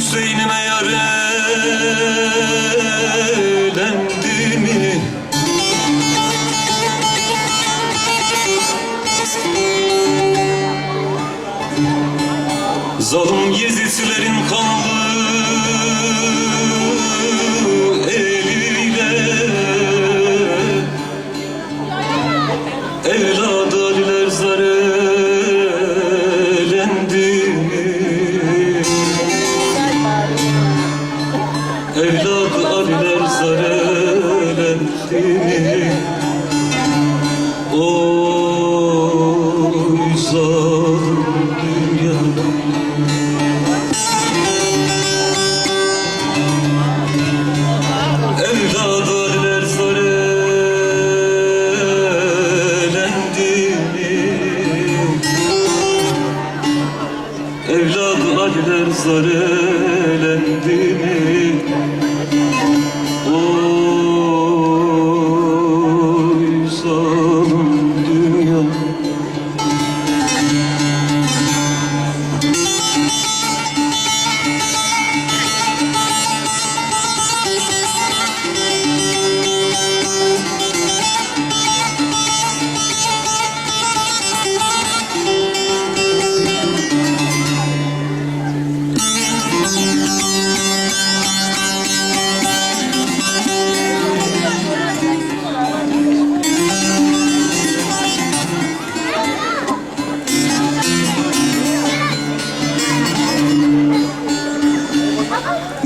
Hüseyin'ime yar elendi mi? Zalim gezisilerin kanlı Evladı aliler zor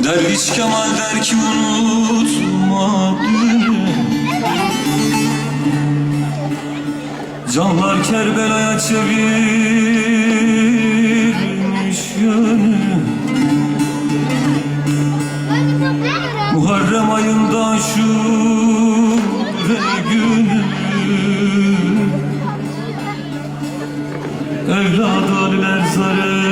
Derviş Kemal der ki unutma dünü Canlar Kerbela'ya çevirmiş yönü. Muharrem ayında şu günü. Evlad aliler zar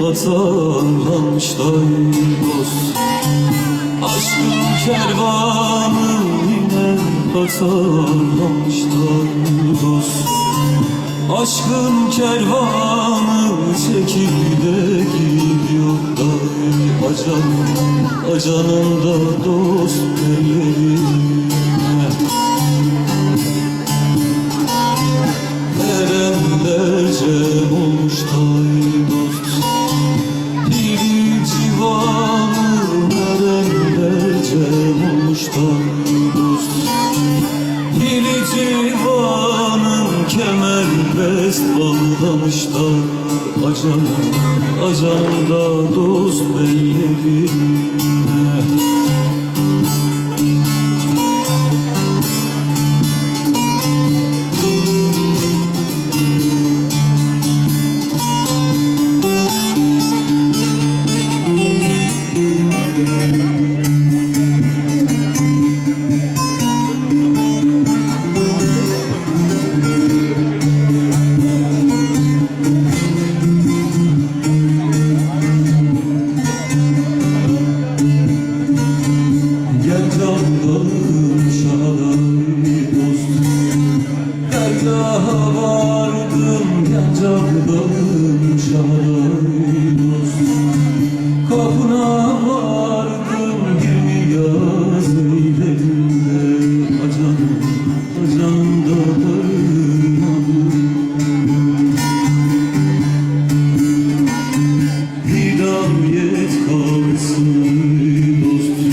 Pazarlanmışlar dost Aşkın kervanı yine pazarlanmışlar dost Aşkın kervanı çekip de gidiyor da Acan, acanın da dost ellerine. Erenlerce dost Dili civanın kemer best bağlamışlar. Acanın, acanın da samimiyet kalsın dostum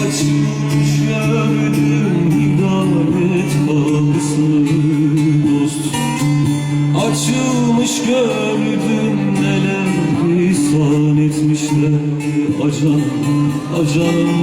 Açılmış gönlüm ibadet kalsın dostum Açılmış gördüm neler ihsan etmişler. Acan, acan.